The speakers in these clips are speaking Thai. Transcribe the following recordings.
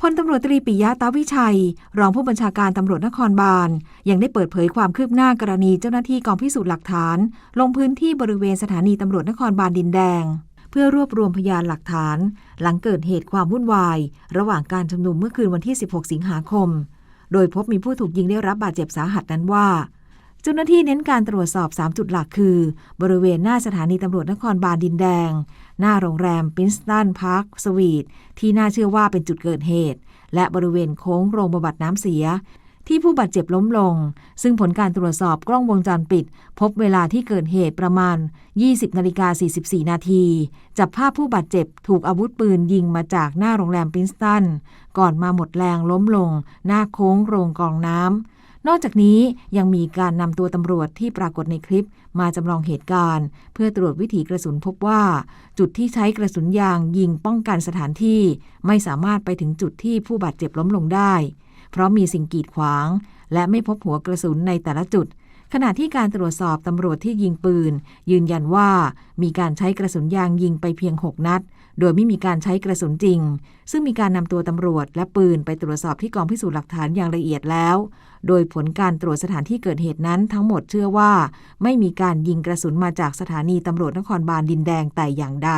พลตำรวจตรีปิยะตาวิชัย รองผู้บัญชาการตำรวจนครบาล ยังได้เปิดเผยความคืบหน้ากรณีเจ้าหน้าที่กองพิสูจน์หลักฐาน ลงพื้นที่บริเวณสถานีตำรวจนครบาลดินแดง เพื่อรวบรวมพยานหลักฐาน หลังเกิดเหตุความวุ่นวาย ระหว่างการชุมนุมเมื่อคืนวันที่ 16 สิงหาคม โดยพบมีผู้ถูกยิงได้รับบาดเจ็บสาหัสนั้นว่า จ้าหน้าที่เน้นการตรวจสอบ 3 จุดหลักคือ บริเวณหน้าสถานีตำรวจนครบาลดินแดง หน้าโรงแรมปินสตันพาร์คสวีทที่น่าเชื่อว่าเป็นจุดเกิดเหตุ และบริเวณโค้งโรงบำบัดน้ำเสีย ที่ผู้บาดเจ็บล้มลง ซึ่งผลการตรวจสอบกล้องวงจรปิด พบเวลาที่เกิดเหตุประมาณ 20นาฬิกา44 นาที จับภาพผู้บาดเจ็บถูกอาวุธปืนยิงมาจากหน้าโรงแรมปรินสตันก่อนมาหมดแรงล้มลง หน้าโค้งโรงกองน้ำ นอกจากนี้ยังมีการนำตัวตำรวจที่ปรากฏในคลิปมาจำลองเหตุการณ์ เพื่อตรวจวิถีกระสุนพบว่า จุดที่ใช้กระสุนยางยิงป้องกันสถานที่ ไม่สามารถไปถึงจุดที่ผู้บาดเจ็บล้มลงได้ เพราะมีสิ่งกีดขวาง และไม่พบหัวกระสุนในแต่ละจุด ขณะที่การตรวจสอบตำรวจที่ยิงปืน ยืนยันว่ามีการใช้กระสุนยางยิงไปเพียง 6 นัด โดยไม่มีการใช้กระสุนจริง ซึ่งมีการนำตัวตำรวจและปืนไปตรวจสอบที่กองพิสูจน์หลักฐานอย่างละเอียดแล้ว โดยผลการตรวจสถานที่เกิดเหตุนั้นทั้งหมดเชื่อว่า ไม่มีการยิงกระสุนมาจากสถานีตำรวจนครบาลดินแดงแต่อย่างใด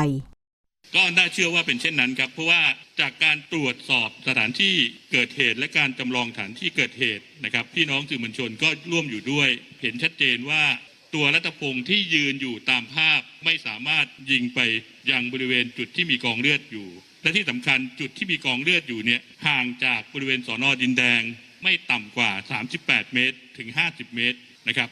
ก็น่าเชื่อว่าเป็นเช่นนั้นครับเพราะว่าจากการตรวจสอบสถานที่เกิดเหตุและการจำลองสถานที่เกิดเหตุนะครับ พี่น้องสื่อมวลชนก็ร่วมอยู่ด้วย เห็นชัดเจนว่าตัวรัตพงศ์ที่ยืนอยู่ตามภาพไม่สามารถยิงไปยังบริเวณจุดที่มีกองเลือดอยู่ และที่สำคัญจุดที่มีกองเลือดอยู่เนี่ยห่างจากบริเวณสอนอดินแดง ไม่ต่ำกว่า 38 เมตร ถึง 50 เมตรนะครับ